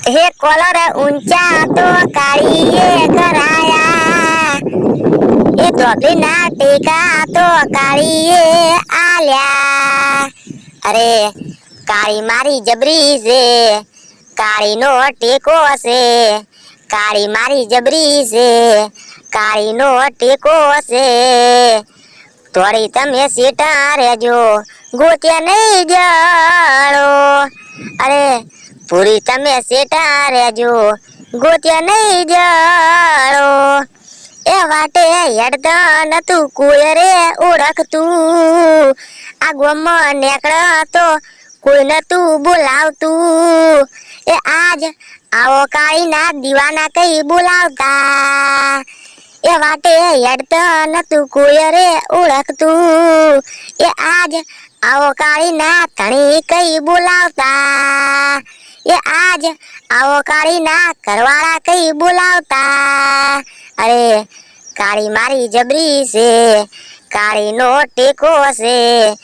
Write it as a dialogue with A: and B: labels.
A: હે કોલર ઊંચા તો કાળીએ કરાયા એ ધોબલી ના ટેકા તો કાળીએ આલ્યા અરે કાળી મારી જબરી છે કાળી નો ટેકો છે કાળી મારી જબરી છે કાળી નો ટેકો છે થોડી તમે સીટા રહેજો ગોત્યા નહીં જાળો અરે પૂરી તમે સેટા રેજો ગોત્યા નહીં જાળો એ વાટે હેડતા નતું કોઈ રે ઓળખતું. આ ગોમાં નેકળ તો કોઈ નતું બોલાવતું. એ આજ આવો કાળીના દીવાના કઈ બોલાવતા. એ વાટે હેડતા નતું કોઈ રે ઓળખતું. એ આજ આવો કાળીના ધણી કઈ બોલાવતા. એ આજ આવો કાળી ના કરવાળા કઈ બોલાવતા? અરે, કાળી મારી જબરી છે કાળી નો ટેકો છે.